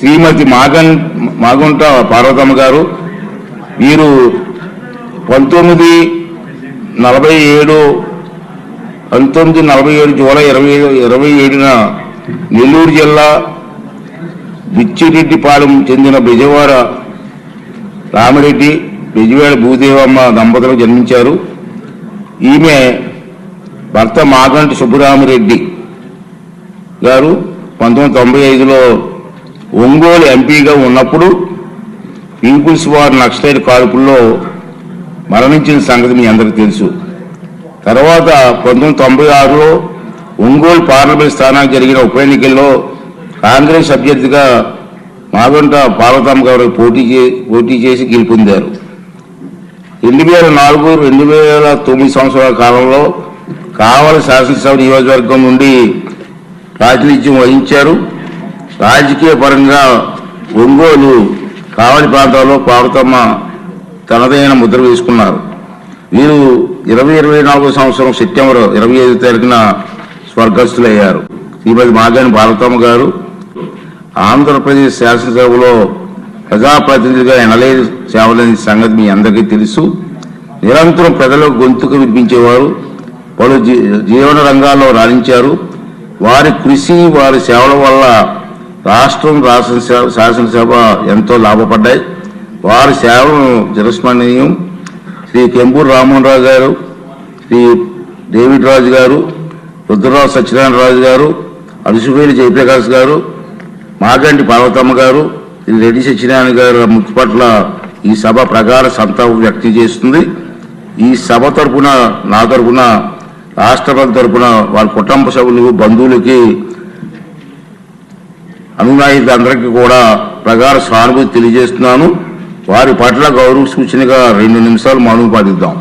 శ్రీమతి మాగన్ మాగుంట పార్వతమ్మ గారు వీరు పంతొమ్మిది నలభై ఏడు పంతొమ్మిది నలభై ఏడు జూలై ఇరవై ఇరవై ఏడున నెల్లూరు జిల్లా బిచ్చిరెడ్డిపాలెం చెందిన బెజవాడ రామిరెడ్డి బెజవాడ భూదేవమ్మ దంపతులకు జన్మించారు. ఈమె భర్త మాగంటి సుబ్బరామిరెడ్డి గారు పంతొమ్మిది తొంభై ఐదులో ఒంగోలు ఎంపీగా ఉన్నప్పుడు పీపుల్స్ వార్ నక్సలైట్ కాల్పుల్లో మరణించిన సంగతి మీ అందరికీ తెలుసు. తర్వాత పంతొమ్మిది తొంభై ఆరులో ఒంగోలు పార్లమెంట్ స్థానానికి జరిగిన ఉప ఎన్నికల్లో కాంగ్రెస్ అభ్యర్థిగా మాగంట పార్వతమ్మ గారు పోటీ చే పోటీ చేసి గెలుపొందారు. రెండు వేల నాలుగు రెండు వేల తొమ్మిది సంవత్సరాల కాలంలో కావలి శాసనసభ నియోజకవర్గం నుండి ప్రాతినిధ్యం వహించారు. రాజకీయ పరంగా ఒంగోలు కావలి ప్రాంతాల్లో పార్వతమ్మ తనదైన ముద్ర వేసుకున్నారు. వీరు ఇరవై ఇరవై నాలుగో సంవత్సరం సెప్టెంబర్ ఇరవై ఐదు తారీఖున స్వర్గస్థులయ్యారు. శ్రీమతి మాగాని పార్వతమ్మ గారు ఆంధ్రప్రదేశ్ శాసనసభలో ప్రజాప్రతినిధిగా ఎనలేని సేవలని సంగతి మీ అందరికీ తెలుసు. నిరంతరం ప్రజలకు గొంతుకు వినిపించేవారు. పలు జీ- జీవన రంగాల్లో రాణించారు. వారి కృషి వారి సేవల వల్ల రాష్ట్రం రాష్ట్ర శాసనసభ ఎంతో లాభపడ్డాయి. వారి సేవలు చిరస్మరణీయం శ్రీ కెంపూరు రామ్మోహన్ రావు గారు శ్రీ డేవిడ్ రాజు గారు రుద్రరావు సత్యనారాయణ రాజు గారు అరుసువేలి జయప్రకాష్ గారు మాగంటి పార్వతమ్మ గారు శ్రీ రెడ్డి సత్యనారాయణ గారు మృతి పట్ల ఈ సభ ప్రగాఢ సంతాపం వ్యక్తం చేస్తుంది. ఈ సభ తరపున నా తరపున రాష్ట్రపతి తరపున వాళ్ళ కుటుంబ సభ్యులు బంధువులకి అనునాయులందరికీ కూడా ప్రగాఢ సానుభూతి తెలియజేస్తున్నాను. వారి పట్ల గౌరవ సూచనగా రెండు నిమిషాలు మౌనం పాటిద్దాం